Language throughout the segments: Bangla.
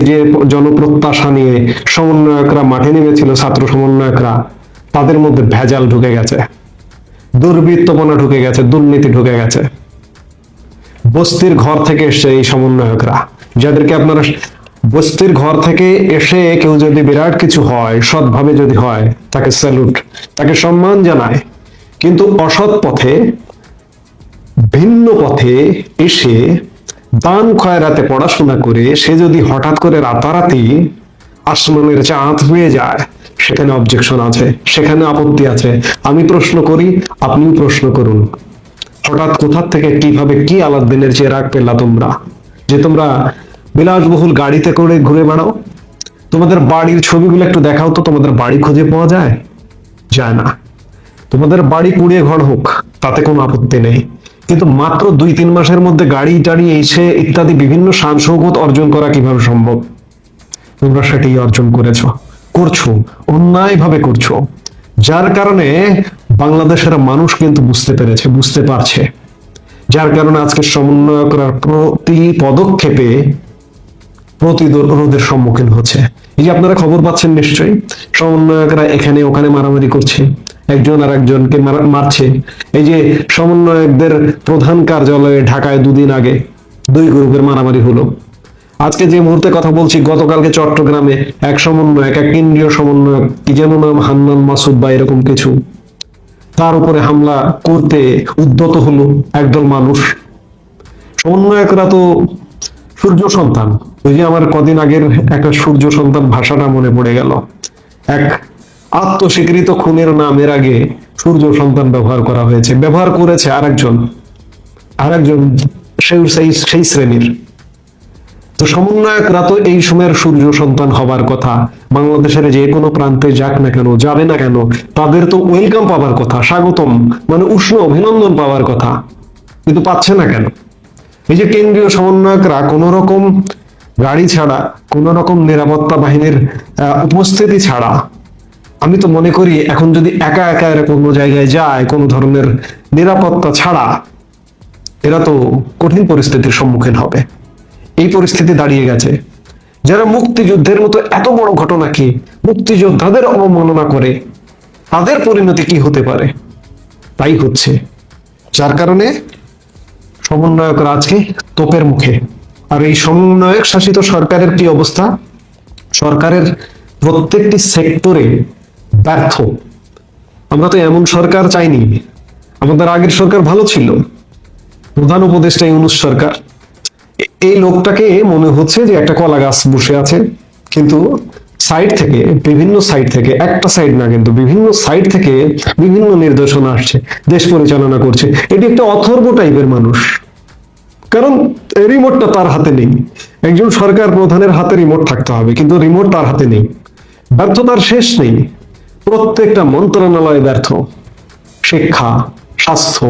যে জনপ্রত্যাশা নিয়ে সমন্বয়করা মাঠে নেমেছিল, ছাত্র সমন্বয়করা, তাদের মধ্যে ভেজাল ঢুকে গেছে। দুর্বৃত্তপনা ঢুকে গেছে, দুর্নীতি ঢুকে গেছে। বস্তির ঘর থেকে এসছে এই সমন্বয়করা। যাদেরকে আপনারা বস্তির ঘর থেকে এসে কেউ যদি বিরাট কিছু হয়, সৎভাবে যদি হয়, তাকে স্যালুট তাকে সম্মান জানায়। কিন্তু অসৎ পথে, ভিন্ন পথে এসে দান খয়রাতে পড়াশোনা করে সে যদি হঠাৎ করে রাতারাতি আসমানের চাঁদ পেয়ে যায়, সেখানে অবজেকশন আছে, সেখানে আপত্তি আছে। আমি প্রশ্ন করি, আপনিও প্রশ্ন করুন। হঠাৎ কোথা থেকে কীভাবে কি আলাদিনের চেরাগ পেলা তোমরা? যে তোমরা বিলাসবহুল গাড়িতে করে ঘুরে বেড়াও? তোমাদের বাড়ির ছবিগুলো একটু দেখাও তো, তোমাদের বাড়ি খুঁজে পাওয়া যায়? যায় না। তোমাদের বাড়ি কুড়িয়ে ঘর হোক, তাতে কোনো আপত্তি নেই। কিন্তু মাত্র দুই, তিন মাসের মধ্যে গাড়ি, টাড়ি, এসে ইত্যাদি বিভিন্ন শান সৌগত অর্জন করা কীভাবে সম্ভব? তোমরা সেটাই অর্জন করেছ, করছ অন্যায় ভাবে করছ। যার কারণে বাংলাদেশের মানুষ কিন্তু বুঝতে পেরেছে, বুঝতে পারছে। যার কারণে আজকে সমন্বয়করা প্রতি পদক্ষেপে প্রতিরোধের সম্মুখীন হচ্ছে। এই যে আপনারা খবর পাচ্ছেন নিশ্চয়ই, সমন্বয়করা এখানে ওখানে মারামারি করছে। একজন আর একজনকে মারছে। এই যে সমন্বয়কদের প্রধান কার্যালয়ে ঢাকায় দুদিন আগে দুই গ্রুপের মারামারি হলো। আজকে যে মুহূর্তে কথা বলছি, গতকালকে চট্টগ্রামে এক সমন্বয়ক, এক কেন্দ্রীয় সমন্বয়ক, কি যেন নাম, হান্নান মাসুদ বা এরকম কিছু, তার উপরে হামলা করতে উদ্যত হলো একদল মানুষ। সমন্বয়করা তো সূর্য সন্তান। ওই যে আমার কদিন আগের একটা সূর্য সন্তান ভাষাটা মনে পড়ে গেল। এক আত্মস্বীকৃত খুনের নামের আগে সূর্য সন্তান ব্যবহার করা হয়েছে। ব্যবহার করেছে আরেকজন। আরেকজন সেই শ্রেণির। তো সমন্বয়করা তো এই সময়ের সূর্য সন্তান হবার কথা। বাংলাদেশের যে কোনো প্রান্তে যাক না কেন, যাবে না কেন, তাদের তো ওয়েলকাম পাওয়ার কথা, স্বাগতম মানে উষ্ণ অভিনন্দন পাওয়ার কথা। কিন্তু পাচ্ছে না কেন? এই যে কেন্দ্রীয় সমন্বয়করা কোন রকম গাড়ি ছাড়া, কোন রকম নিরাপত্তা বাহিনীর উপস্থিতি ছাড়া আমি তো মনে করি এখন যদি একা একা এরা কোনো জায়গায় যায়, কোনো ধরনের নিরাপত্তা ছাড়া, এরা তো কঠিন পরিস্থিতির সম্মুখীন হবে। এই পরিস্থিতি দাঁড়িয়ে গেছে। যারা মুক্তিযুদ্ধের মতো এত বড় ঘটনাকে মুক্তিযোদ্ধাদের অবমাননা করে, তাদের পরিণতি কি হতে পারে? তাই হচ্ছে। যার কারণে সমন্বয়করা আজকে তোপের মুখে। আর এই সমন্বয়ক শাসিত সরকারের কি অবস্থা? সরকারের প্রত্যেকটি সেক্টরে ব্যর্থ। আমরা তো এমন সরকার চাইনি। আমাদের আগের সরকার ভালো ছিল। প্রধান উপদেষ্টা ইউনুস সরকার। এই লোকটাকে মনে হচ্ছে যে একটা কলা গাছ বসে আছে, কিন্তু সাইড থেকে, বিভিন্ন সাইড থেকে, একটা সাইড না কিন্তু বিভিন্ন সাইড থেকে বিভিন্ন নির্দেশনা আসছে, দেশ পরিচালনা করছে। এটি একটা অথর্ব টাইপের মানুষ। কারণ রিমোটটা তার হাতে নেই। একজন সরকার প্রধানের হাতে রিমোট থাকতে হবে, কিন্তু রিমোট তার হাতে নেই। ব্যর্থতার শেষ নেই। প্রত্যেকটা মন্ত্রণালয় ব্যর্থ। শিক্ষা, স্বাস্থ্য,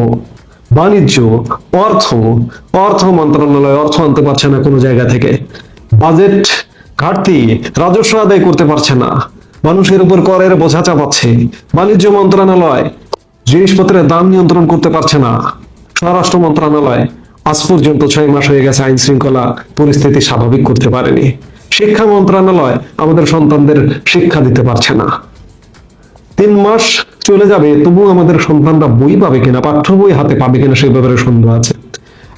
বাণিজ্য, অর্থ অর্থ মন্ত্রণালয়, অর্থ আনতে পারছে না কোনো জায়গা থেকে। বাজেট ঘাটতি রাজস্ব আদায় করতে পারছে না। মানুষের উপর করের বোঝা চাপাচ্ছে। বাণিজ্য মন্ত্রণালয় জিনিসপত্রের দাম নিয়ন্ত্রণ করতে পারছে না। স্বরাষ্ট্র মন্ত্রণালয় আজ পর্যন্ত ছয় মাস হয়ে গেছে আইন শৃঙ্খলা পরিস্থিতি স্বাভাবিক করতে পারেনি। শিক্ষা মন্ত্রণালয় আমাদের সন্তানদের শিক্ষা দিতে পারছে না। তিন মাস চলে যাবে তবু আমাদের সন্তানরা বই পাবে কিনা, পাঠ্য বই হাতে পাবে কিনা সেই ব্যাপারে সন্দেহ আছে।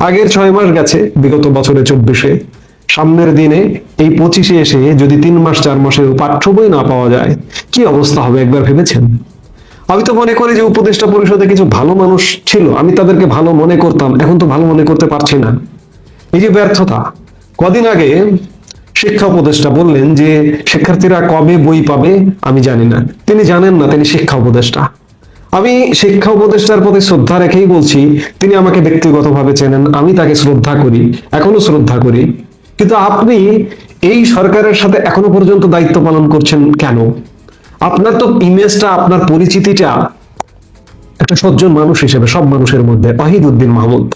আগের ছয় মাস গেছে, বিগত বছরে চব্বিশে। সামনের দিনে, এই পঁচিশে এসে যদি তিন মাস, চার মাসের পাঠ্য বই না পাওয়া যায়, কি অবস্থা হবে একবার ভেবেছেন? আমি তো মনে করি যে উপদেষ্টা পরিষদে কিছু ভালো মানুষ ছিল, আমি তাদেরকে ভালো মনে করতাম, এখন তো ভালো মনে করতে পারছি না। এই যে ব্যর্থতা, কদিন আগে শিক্ষা উপদেষ্টা বললেন যে, শিক্ষার্থীরা কবে বই পাবে আমি জানি না। তিনি জানেন না, তিনি শিক্ষা উপদেষ্টা। আমি শিক্ষা উপদেষ্টার প্রতি শ্রদ্ধা রেখেই বলছি, তিনি আমাকে ব্যক্তিগতভাবে চেনেন, আমি তাকে শ্রদ্ধা করি, এখনও শ্রদ্ধা করি। কিন্তু আপনি এই সরকারের সাথে এখনও পর্যন্ত দায়িত্ব পালন করছেন কেন? আপনার তো ইমেজটা, আপনার পরিচিতিটা একটা সজ্জন মানুষ হিসেবে, সব মানুষের মধ্যে ওয়াহিদ উদ্দিন মাহমুদ।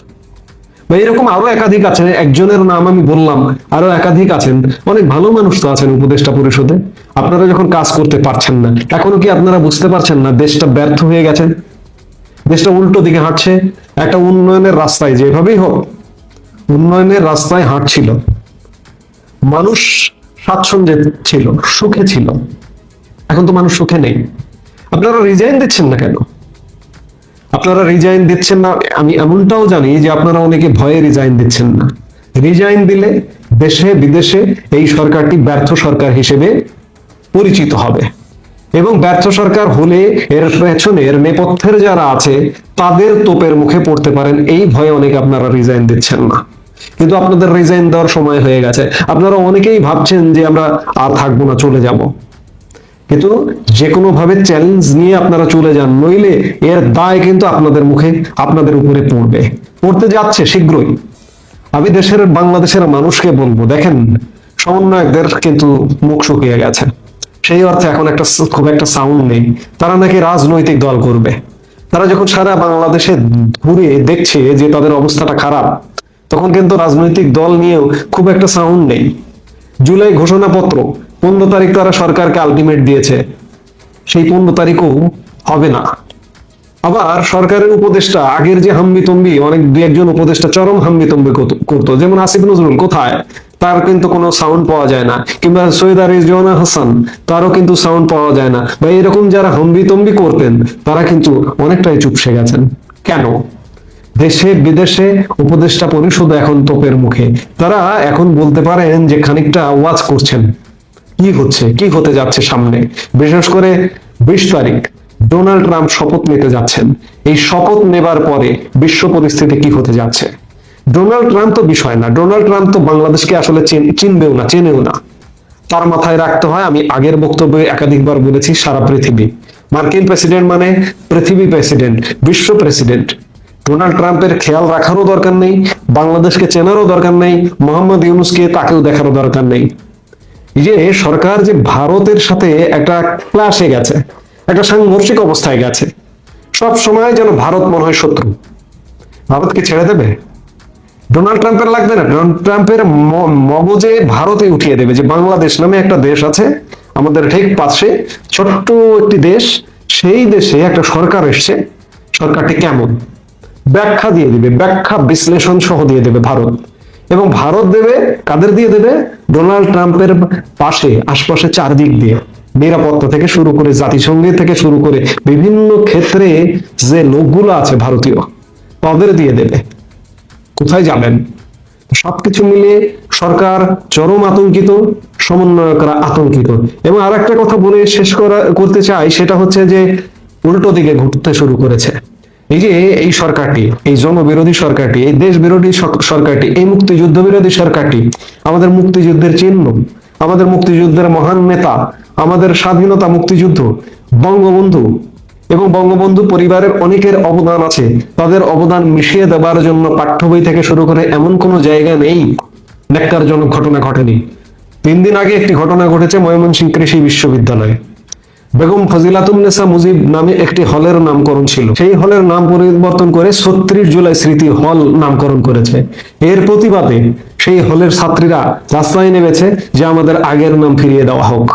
বা এরকম আরও একাধিক আছেন, একজনের নাম আমি বললাম, আরও একাধিক আছেন, অনেক ভালো মানুষ তো আছেন উপদেষ্টা পরিষদে। আপনারা যখন কাজ করতে পারছেন না, এখনও কি আপনারা বুঝতে পারছেন না দেশটা ব্যর্থ হয়ে গেছে? দেশটা উল্টো দিকে হাঁটছে, একটা উন্নয়নের রাস্তায় যেভাবেই হোক, উন্নয়নের রাস্তায় হাঁটছিল। মানুষ স্বাচ্ছন্দ্যে ছিল, সুখে ছিল। এখন তো মানুষ সুখে নেই। আপনারা রিজাইন দিচ্ছেন না কেন? আপনারা রিজাইন দিচ্ছেন না, আমি এমনটাও জানি যে আপনারা অনেকে ভয়ে রিজাইন দিচ্ছেন না। রিজাইন দিলে দেশে, বিদেশে এই সরকারটি ব্যর্থ সরকার হিসেবে পরিচিত হবে। এবং ব্যর্থ সরকার হলে এর পেছনের নেপথ্যের যারা আছে, তাদের তোপের মুখে পড়তে পারেন, এই ভয়ে অনেকে আপনারা রিজাইন দিচ্ছেন না। কিন্তু আপনাদের রিজাইন দেওয়ার সময় হয়ে গেছে। আপনারা অনেকেই ভাবছেন যে আমরা আর থাকব না, চলে যাব। কিন্তু যে কোনো ভাবে চ্যালেঞ্জ নিয়ে আপনারা চলে যান, নইলে এর দায় কিন্তু আপনাদের মুখে, আপনাদের উপরে পড়বে। পড়তে যাচ্ছে শীঘ্রই। আমি দেশের, বাংলাদেশের মানুষকে বলব, দেখেন, সমন্বয়কদের কিন্তু মুখ শুকিয়ে গেছে। সেই অর্থে এখন একটা খুব একটা সাউন্ড নেই। তারা নাকি রাজনৈতিক দল করবে। তারা যখন সারা বাংলাদেশে ঘুরে দেখছে যে তাদের অবস্থাটা খারাপ, তখন কিন্তু রাজনৈতিক দল নিয়েও খুব একটা সাউন্ড নেই। জুলাই ঘোষণাপত্র পনেরো তারিখ তারা সরকারকে আলটিমেট দিয়েছে। সেই পনেরো তারিখও হবে না। আবার সরকারের উপদেষ্টা, আগের যে হাম্বি তম্বি অনেক দুই একজন উপদেষ্টা চরম হাম্বি তম্বি করতো। যেমন আসিফ নজরুল, কোথায়? তার কিন্তু কোনো সাউন্ড পাওয়া যায় না। কিংবা সৈয়দ রিজওয়ানা হাসান, তারও কিন্তু সাউন্ড পাওয়া যায় না। বা এরকম যারা হাম্বি তম্বি করতেন, তারা কিন্তু অনেকটাই চুপসে গেছেন। কেন? দেশে, বিদেশে উপদেষ্টা পরিষদ এখন তোপের মুখে। তারা এখন বলতে পারেন যে খানিকটা ওয়াচ করছেন। কি হচ্ছে? কি হতে যাচ্ছে সামনে? বিশেষ করে বিশ তারিখ, ডোনাল্ড ট্রাম্প শপথ নিতে যাচ্ছেন। এই শপথ নেবার পরে বিশ্ব পরিস্থিতি কি হতে যাচ্ছে? ডোনাল্ড ট্রাম্প তো বিষয় না। ডোনাল্ড ট্রাম্প তো বাংলাদেশকে আসলে চিনবেও না, চেনেও না। তার মাথায় রাখতে হয়, আমি আগের বক্তব্যে একাধিকবার বলেছি, সারা পৃথিবী। মার্কিন প্রেসিডেন্ট মানে পৃথিবী প্রেসিডেন্ট, বিশ্ব প্রেসিডেন্ট। ডোনাল্ড ট্রাম্পের খেয়াল রাখারও দরকার নেই, বাংলাদেশকে চেনারও দরকার নেই, মোহাম্মদ ইউনুসকে তাকেও দেখারও দরকার নেই। যে সরকার যে ভারতের সাথে একটা ক্লাসে গেছে, একটা সাংঘর্ষিক অবস্থায় গেছে, সব সময় যেন ভারত মনে হয় শত্রু। ভারতকে ছেড়ে দেবে? ডোনাল্ড ট্রাম্পের লাগবে না? ডোনাল্ড ট্রাম্পের মগজে ভারতে উঠিয়ে দেবে যে বাংলাদেশ নামে একটা দেশ আছে, আমাদের ঠিক পাশে, ছোট্ট একটি দেশ, সেই দেশে একটা সরকার এসছে। সরকারটি কেমন? ব্যাখ্যা দিয়ে দিবে, ব্যাখ্যা বিশ্লেষণ সহ দিয়ে দেবে ভারত। এবং ভারত দেবে, কাদের দিয়ে দেবে? ডোনাল্ড ট্রাম্পের পাশে, আশপাশে চারদিক দিয়ে। নিরাপত্তা থেকে শুরু করে জাতিসংঘে থেকে শুরু করে বিভিন্ন ক্ষেত্রে যে লোকগুলো আছে ভারতীয়, তাদের দিয়ে দেবে। কোথায় যাবেন? সবকিছু মিলিয়ে সরকার চরম আতঙ্কিত, সমন্বয়করা আতঙ্কিত। এবং আর একটা কথা বলে শেষ করা, করতে চাই, সেটা হচ্ছে যে উল্টো দিকে ঘুরতে শুরু করেছে। এই যে এই সরকারটি, এই জনবিরোধী সরকারটি, এই দেশ বিরোধী সরকারটি, এই মুক্তিযুদ্ধ বিরোধী সরকারটি, আমাদের মুক্তিযুদ্ধের চিহ্ন, আমাদের মুক্তিযুদ্ধের মহান নেতা, আমাদের স্বাধীনতা মুক্তিযুদ্ধ, বঙ্গবন্ধু এবং বঙ্গবন্ধু পরিবারের অনেকের অবদান আছে। তাদের অবদান মিশিয়ে দেওয়ার জন্য পাঠ্য বই থেকে শুরু করে এমন কোনো জায়গা নেই ন্যাক্কারজনক ঘটনা ঘটেনি। তিন দিন আগে একটি ঘটনা ঘটেছে ময়মনসিংহ কৃষি বিশ্ববিদ্যালয়ে। বেগম ফজিলাতুন্নেসা মুজিব নামে একটি হলের নামকরণ ছিল। সেই হলের নাম পরিবর্তন করে ছত্রিশ জুলাই স্মৃতি হল নামকরণ করেছে। এর প্রতিবাদে সেই হলের ছাত্রীরা রাস্তায় নেমেছে যে আমাদের আগের নাম ফিরিয়ে দেওয়া হোক।